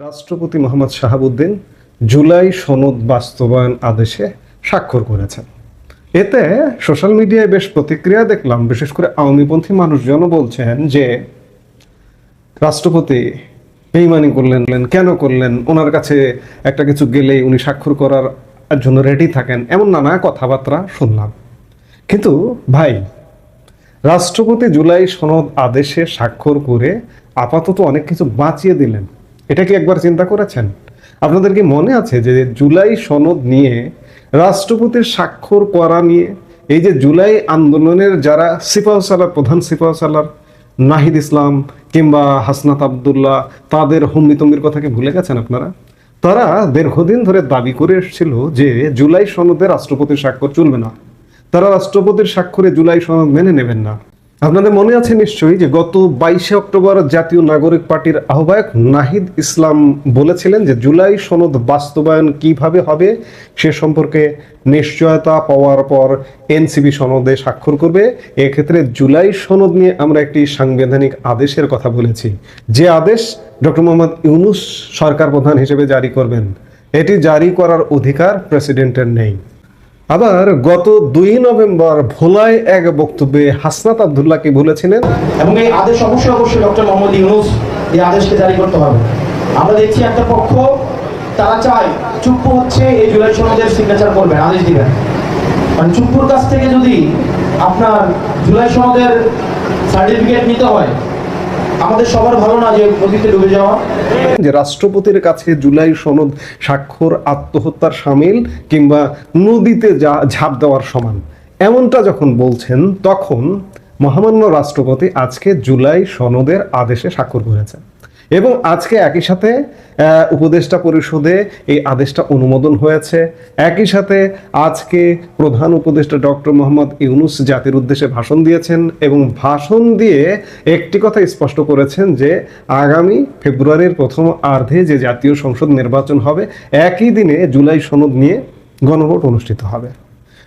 রাষ্ট্রপতি মোহাম্মদ শাহাবুদ্দিন জুলাই সনদ বাস্তবায়ন আদেশে স্বাক্ষর করেছেন। এতে সোশ্যাল মিডিয়ায় বেশ প্রতিক্রিয়া দেখলাম, বিশেষ করে আওয়ামীপন্থী মানুষজন বলছেন যে, রাষ্ট্রপতি বেইমানি করলেন, কেন করলেন, ওনার কাছে একটা কিছু গেলেই উনি স্বাক্ষর করার জন্য রেডি থাকেন, এমন নানা কথাবার্তা শুনলাম। কিন্তু ভাই, রাষ্ট্রপতি জুলাই সনদ আদেশে স্বাক্ষর করে আপাতত অনেক কিছু বাঁচিয়ে দিলেন। এটা কি একবার চিন্তা করেছেন? আপনাদের কি মনে আছে যে জুলাই সনদ নিয়ে, রাষ্ট্রপতির স্বাক্ষর করা নিয়ে, এই যে জুলাই আন্দোলনের যারা সিপাহ সালার, প্রধান সিপাহ সালার, নাহিদ ইসলাম কিংবা হাসনাত আবদুল্লাহ, তাদের হুম্বিতম্বির কথা কি ভুলে গেছেন আপনারা? তারা দীর্ঘদিন ধরে দাবি করে এসেছিল যে জুলাই সনদে রাষ্ট্রপতির স্বাক্ষর চলবে না। তারা রাষ্ট্রপতির স্বাক্ষরে জুলাই সনদ মেনে নেবেন না। আপনাদের মনে আছে নিশ্চয়ই যে গত বাইশে অক্টোবর জাতীয় নাগরিক পার্টির আহ্বায়ক নাহিদ ইসলাম বলেছিলেন যে জুলাই সনদ বাস্তবায়ন কীভাবে হবে সে সম্পর্কে নিশ্চয়তা পাওয়ার পর এনসিবি সনদে স্বাক্ষর করবে। এক্ষেত্রে জুলাই সনদ নিয়ে আমরা একটি সাংবিধানিক আদেশের কথা বলেছি। যে আদেশ ডক্টর মোহাম্মদ ইউনুস সরকার প্রধান হিসেবে জারি করবেন, এটি জারি করার অধিকার প্রেসিডেন্টের নেই। আবার গত দুই নভেম্বর ভোলায় এক বক্তব্যে হাসনাত আবদুল্লাহ কি বলেছিলেন, এবং এই আদেশ অবশ্যই অবশ্যই ডক্টর মোহাম্মদ ইউনুস এই আদেশকে জারি করতে হবে। আমরা দেখছি একটা পক্ষ, তারা চায় চুপ্পু হচ্ছে এই জুলাই সনদের সিগনেচার করবেন, আদেশ দিবেন। মানে চুপ্পুর কাছ থেকে যদি আপনার জুলাই সনদের সার্টিফিকেট নিতে হয় আমাদের সবার ভালো না যে নদীতে ডুবে যাওয়া। যে রাষ্ট্রপতির কাছে জুলাই সনদ স্বাক্ষর, আত্মহত্যার সামিল কিংবা নদীতে যা ঝাঁপ দেওয়ার সমান। এমনটা যখন বলছেন, তখন মহামান্য রাষ্ট্রপতি আজকে জুলাই সনদের আদেশে স্বাক্ষর করেছেন। এবং আজকে একই সাথে উপদেষ্টা পরিষদে এই আদেশটা অনুমোদন হয়েছে। একই সাথে আজকে প্রধান উপদেষ্টা ডক্টর মোহাম্মদ ইউনুস জাতির উদ্দেশ্যে ভাষণ দিয়েছেন এবং ভাষণ দিয়ে একটি কথা স্পষ্ট করেছেন যে, আগামী ফেব্রুয়ারির প্রথম আর্ধে যে জাতীয় সংসদ নির্বাচন হবে, একই দিনে জুলাই সনদ নিয়ে গণভোট অনুষ্ঠিত হবে।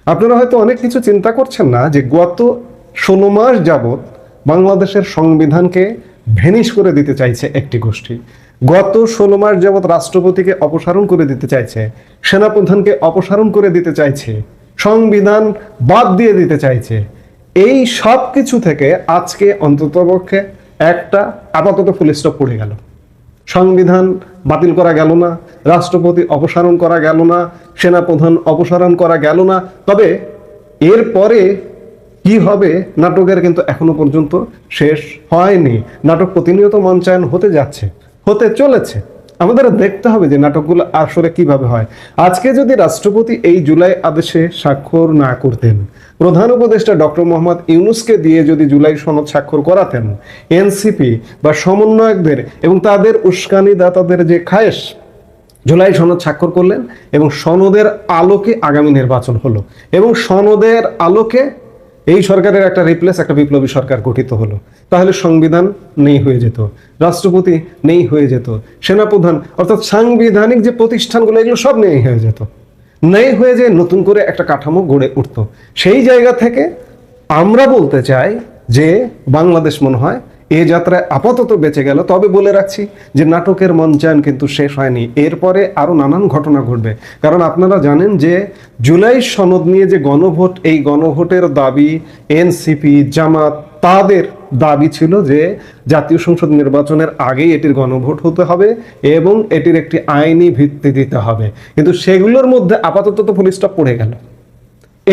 আপনারা হয়তো অনেক কিছু চিন্তা করছেন না যে গত ষোলো মাস যাবৎ বাংলাদেশের সংবিধানকে ভেনিশ করে দিতে চাইছে একটি গোষ্ঠী। গত ষোলো মাস যাবৎ রাষ্ট্রপতিকে অপসারণ করে দিতে চাইছে, সেনাপ্রধানকে অপসারণ করে দিতে চাইছে, সংবিধান বাদ দিয়ে দিতে চাইছে। এই সব কিছু থেকে আজকে অন্ততপক্ষে একটা আপাতত ফুল স্টপ পড়ে গেল। সংবিধান বাতিল করা গেল না, রাষ্ট্রপতি অপসারণ করা গেল না, সেনাপ্রধান অপসারণ করা গেল না। তবে এরপরে কি হবে নাটকের কিন্তু এখনও পর্যন্ত শেষ হয়নি। নাটক প্রতিনিয়ত মঞ্চায়ন হতে যাচ্ছে, হতে চলেছে। আমাদের দেখতে হবে যে নাটকগুলো আসলে কীভাবে হয়। আজকে যদি রাষ্ট্রপতি এই জুলাই আদেশে স্বাক্ষর না করতেন, প্রধান উপদেষ্টা ডক্টর মোহাম্মদ ইউনুসকে দিয়ে যদি জুলাই সনদ স্বাক্ষর করাতেন, এনসিপি বা সমন্বয়কদের এবং তাদের উস্কানিদাতাদের যে খায়েশ, জুলাই সনদ স্বাক্ষর করলেন এবং সনদের আলোকে আগামী নির্বাচন হলো এবং সনদের আলোকে এই সরকারের একটা রিপ্লেস একটা বিপ্লবী সরকার গঠিত হলো। তাহলে সংবিধান নেই হয়ে যেত, রাষ্ট্রপতি নেই হয়ে যেত, সেনাপ্রধান, অর্থাৎ সাংবিধানিক যে প্রতিষ্ঠানগুলো, এগুলো সব নেই হয়ে যেত। নেই হয়ে যে নতুন করে একটা কাঠামো গড়ে উঠত। সেই জায়গা থেকে আমরা বলতে চাই যে বাংলাদেশ মনে হয় এ যাত্রায় আপাতত বেঁচে গেল। তবে বলে রাখছি যে নাটকের মঞ্চায়ন কিন্তু শেষ হয়নি। এরপরে আরও নানান ঘটনা ঘটবে। কারণ আপনারা জানেন যে জুলাই সনদ নিয়ে যে গণভোট, এই গণভোটের দাবি এনসিপি, জামাত তাদের দাবি ছিল যে জাতীয় সংসদ নির্বাচনের আগেই এটির গণভোট হতে হবে এবং এটির একটি আইনি ভিত্তি দিতে হবে। কিন্তু সেগুলোর মধ্যে আপাতত তো পুলিশটা পড়ে গেল।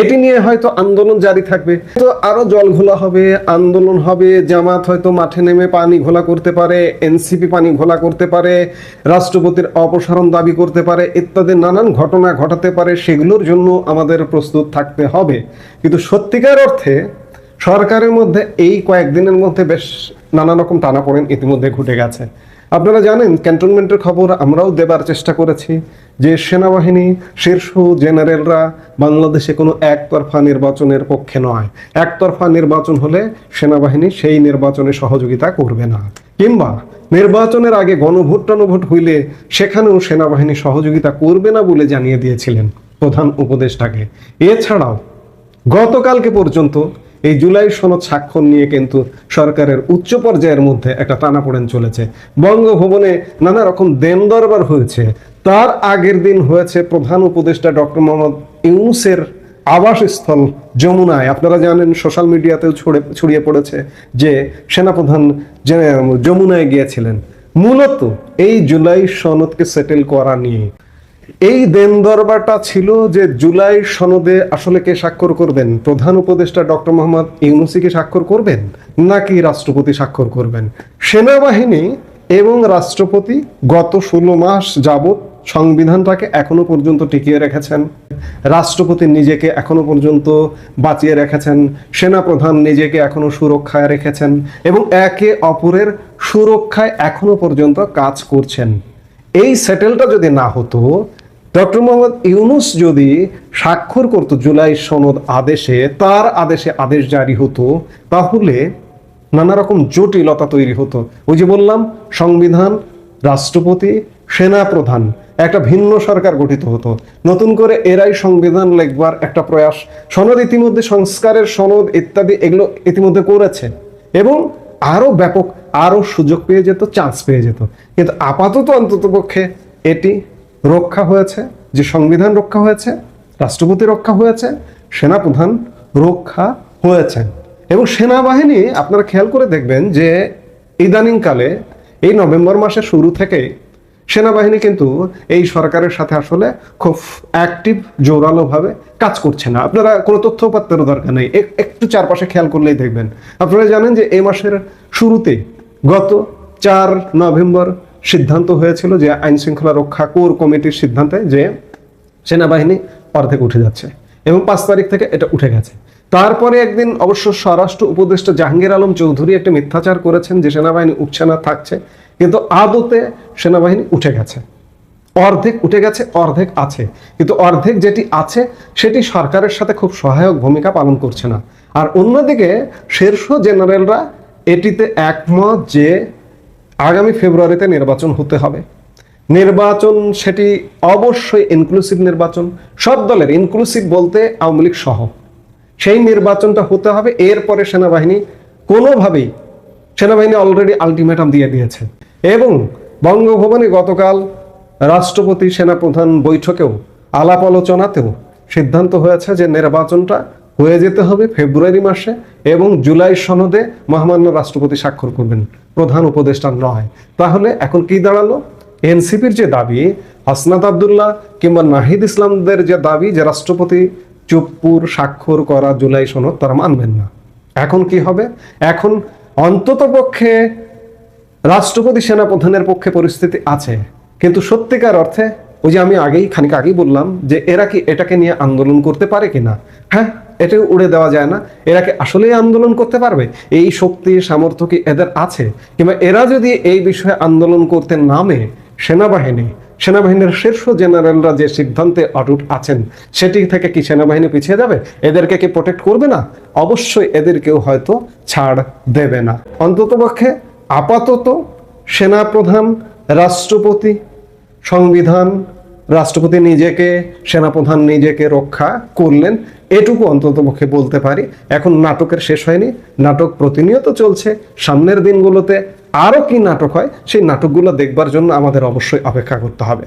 এটি নিয়ে হয়তো আন্দোলন জারি থাকবে। তো আরও জল ঘোলা হবে, আন্দোলন হবে, জামাত হয়তো মাঠে নেমে পানি ঘোলা করতে পারে, এনসিপি পানি ঘোলা করতে পারে, রাষ্ট্রপতির অপসারণ দাবি করতে পারে, ইত্যাদি নানান ঘটনা ঘটাতে পারে, সেগুলোর জন্য আমাদের প্রস্তুত থাকতে হবে। কিন্তু সত্যিকার অর্থে সরকারের মধ্যে এই কয়েকদিনের মধ্যে বেশ নানা রকম টানাপোড়েন ইতিমধ্যে ঘটে গেছে। আপনারা জানেন, ক্যান্টনমেন্টের খবর আমরাও দেবার চেষ্টা করেছি যে সেনাবাহিনী, শীর্ষ জেনারেলরা বাংলাদেশে কোনো একতরফা নির্বাচনের পক্ষে নয়। একতরফা নির্বাচন হলে সেনাবাহিনী সেই নির্বাচনে সহযোগিতা করবে না। কিংবা নির্বাচনের আগে গণভোট টনভোট হইলে সেখানেও সেনাবাহিনী সহযোগিতা করবে না বলে জানিয়ে দিয়েছিলেন প্রধান উপদেষ্টাকে। এছাড়াও গতকালকে পর্যন্ত এই জুলাই সনদ স্বাক্ষর নিয়ে কিন্তু সরকারের উচ্চ পর্যায়ের মধ্যে একটা টানাপোড়েন চলেছে। বঙ্গভবনে নানা রকম দেন দরবার হয়েছে। তার আগের দিন হয়েছে প্রধান উপদেষ্টা ডক্টর মোহাম্মদ ইউনুসের আবাসস্থল যমুনায়। আপনারা জানেন, সোশ্যাল মিডিয়াতেও ছড়ে ছড়িয়ে পড়েছে যে সেনাপ্রধান যমুনায় গিয়েছিলেন। মূলত এই জুলাই সনদকে সেটেল করা নিয়ে এই দেন দরবারটা ছিল যে জুলাই সনদে আসলে কে স্বাক্ষর করবেন? প্রধান উপদেষ্টা ডক্টর মোহাম্মদ ইউনুসি কি স্বাক্ষর করবেন? নাকি রাষ্ট্রপতি স্বাক্ষর করবেন? সেনাবাহিনী এবং রাষ্ট্রপতি গত ষোলো মাস যাবৎ সংবিধানটাকে এখনও পর্যন্ত টিকিয়ে রেখেছেন। রাষ্ট্রপতি নিজেকে এখনও পর্যন্ত বাঁচিয়ে রেখেছেন। সেনাপ্রধান নিজেকে এখনও সুরক্ষায় রেখেছেন এবং একে অপরের সুরক্ষায় এখনও পর্যন্ত কাজ করছেন। এই সেটেলটা যদি না হতো ডক্টর মোহাম্মদ ইউনুস যদি স্বাক্ষর করত জুলাই সনদ আদেশে, তার আদেশে আদেশ জারি হতো, তাহলে নানা রকম জটিলতা তৈরি হতো। ওই যে বললাম, সংবিধান, রাষ্ট্রপতি সেনা প্রধান একটা ভিন্ন সরকার গঠিত হতো। নতুন করে এরাই সংবিধান লেখবার একটা প্রয়াস। সনদ ইতিমধ্যে সংস্কারের সনদ ইত্যাদি এগুলো ইতিমধ্যে করেছে। এবং আরও ব্যাপক আরও সুযোগ পেয়ে যেত, চান্স পেয়ে যেত। কিন্তু আপাতত অন্ততপক্ষে এটি রক্ষা হয়েছে, যে সংবিধান রক্ষা হয়েছে, রাষ্ট্রপতি রক্ষা হয়েছে, সেনাপ্রধান রক্ষা হয়েছেন এবং সেনাবাহিনী, আপনারা খেয়াল করে দেখবেন যে ইদানিংকালে, এই নভেম্বর মাসের শুরু থেকে সেনাবাহিনী কিন্তু এই সরকারের সাথে আসলে খুব অ্যাক্টিভ জোরালোভাবে কাজ করছে না। আপনারা কোনো তথ্যপাত্রের দরকার নেই। একটু চারপাশে খেয়াল করলেই দেখবেন। আপনারা জানেন যে এই মাসের শুরুতে গত চার নভেম্বর সিদ্ধান্ত হয়েছিল যে আইন শৃঙ্খলা রক্ষা কোর কমিটির সিদ্ধান্তে যে সেনাবাহিনী অর্ধেক উঠে যাচ্ছে এবং পাঁচ তারিখ থেকে এটা উঠে গেছে। তারপরে একদিন অবশ্য স্বরাষ্ট্র উপদেষ্টা জাহাঙ্গীর আলম চৌধুরী একটা মিথ্যাচার করেছেন যে সেনাবাহিনী উঠছে না, থাকছে, কিন্তু আদতে সেনাবাহিনী উঠে গেছে। অর্ধেক উঠে গেছে, অর্ধেক আছে। কিন্তু অর্ধেক যেটি আছে, সেটি সরকারের সাথে খুব সহায়ক ভূমিকা পালন করছে না। আর অন্যদিকে শীর্ষ জেনারেলরা এটিতে একমত যে আগামী ফেব্রুয়ারিতে নির্বাচন হতে হবে। নির্বাচন সেটি অবশ্যই ইনক্লুসিভ নির্বাচন। সব দলের ইনক্লুসিভ বলতে আওয়ামী লীগ সহ। সেই নির্বাচনটা হতে হবে। এরপরে সেনাবাহিনী কোনোভাবেই, সেনাবাহিনী অলরেডি আলটিমেটাম দিয়ে দিয়েছে। এবং বঙ্গভবনে গতকাল রাষ্ট্রপতি, সেনাপ্রধান বৈঠকেও আলাপ আলোচনাতেও সিদ্ধান্ত হয়েছে যে নির্বাচনটা হয়ে যেতে হবে ফেব্রুয়ারি মাসে এবং জুলাই সনদে মহামান্য রাষ্ট্রপতি স্বাক্ষর করবেন। প্রধান উপদেষ্টা নয়। তাহলে এখন কি দাঁড়াল? এনসিপির যে দাবি, হাসনাত আবদুল্লাহ কিংবা নাহিদ ইসলামদের যে দাবি যে রাষ্ট্রপতি চুপ্পুর স্বাক্ষর করা জুলাই সনদ তারা মানবেন না। এখন কি হবে? এখন অন্তত পক্ষে রাষ্ট্রপতি সেনাপ্রধানের পক্ষে পরিস্থিতি আছে। কিন্তু সত্যিকার অর্থে, ওই যে আমি আগেই, খানিক আগেই বললাম যে এরা কি এটাকে নিয়ে আন্দোলন করতে পারে কিনা? হ্যাঁ এটা উড়ে দেওয়া যায় না। এরা কি আসলেই আন্দোলন করতে পারবে? এই শক্তি, সামর্থ্য কি এদের আছে? কিংবা এরা যদি এই বিষয়ে আন্দোলন করতে নামে, সেনাবাহিনী, সেনাবাহিনীর শীর্ষ জেনারেলরা যে সিদ্ধান্তে অটুট আছেন, সেটি থেকে কি সেনাবাহিনী পিছিয়ে যাবে? এদেরকে কি প্রোটেক্ট করবে না? অবশ্যই এদেরকেও হয়তো ছাড় দেবে না। অন্ততপক্ষে আপাতত সেনাপ্রধান, রাষ্ট্রপতি, সংবিধান রাষ্ট্রপতি নিজেকে, সেনাপ্রধান নিজেকে রক্ষা করলেন, এটুকু অন্তত পক্ষে বলতে পারি। এখন নাটকের শেষ হয়নি, নাটক প্রতিনিয়ত চলছে। সামনের দিনগুলোতে আরও কি নাটক হয়, সেই নাটকগুলো দেখবার জন্য আমাদের অবশ্যই অপেক্ষা করতে হবে।